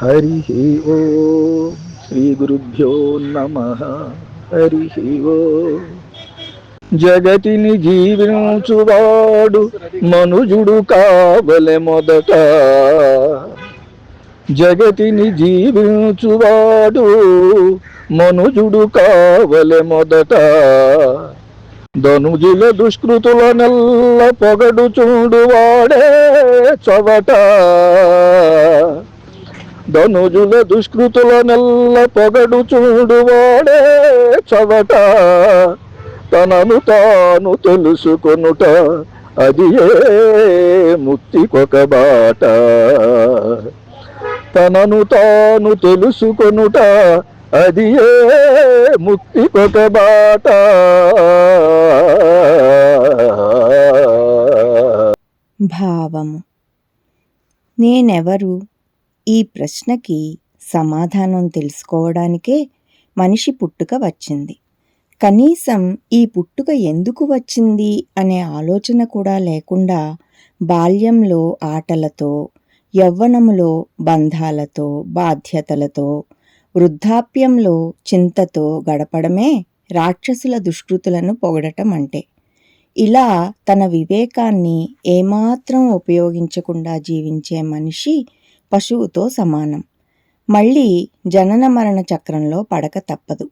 హరి ఓ శ్రీ గురుభ్యో నమ. హరి ఓ. జగతిని జీవించువాడు మనుజుడు కావలె మొదట. జగతిని జీవించువాడు మనుజుడు కావలె మొదట. ధనుజుల దుష్కృతుల నెల్ల పొగడు చూడువాడే చొవట. ధనుజుల దుష్కృతుల నెల్ల పొగడు చూడువాడే చవట. తనను తాను తెలుసుకొనుట అది ఏ ముక్తికొక బాట. తనను తాను తెలుసుకొనుట అది ఏ ముక్తికొక బాట. భావము. నేనెవరు? ఈ ప్రశ్నకి సమాధానం తెలుసుకోవడానికే మనిషి పుట్టుక వచ్చింది. కనీసం ఈ పుట్టుక ఎందుకు వచ్చింది అనే ఆలోచన కూడా లేకుండా బాల్యంలో ఆటలతో యవ్వనములో బంధాలతో బాధ్యతలతో వృద్ధాప్యంలో చింతతో గడపడమే రాక్షసుల దుష్కృతులను పొగడటం అంటే. ఇలా తన వివేకాన్ని ఏమాత్రం ఉపయోగించకుండా జీవించే మనిషి పశువుతో సమానం. మళ్ళీ జనన మరణ చక్రంలో పడక తప్పదు.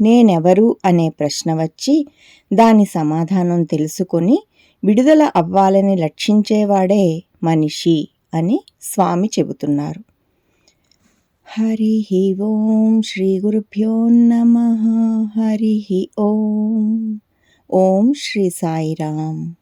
నేనెవరు అనే ప్రశ్న వచ్చి దాని సమాధానం తెలుసుకొని విడుదల అవ్వాలని లక్షించేవాడే మనిషి అని స్వామి చెబుతున్నారు. హరి ఓం శ్రీ గురుభ్యో నమ. హరి ఓం. ఓం శ్రీ సాయిరామ్.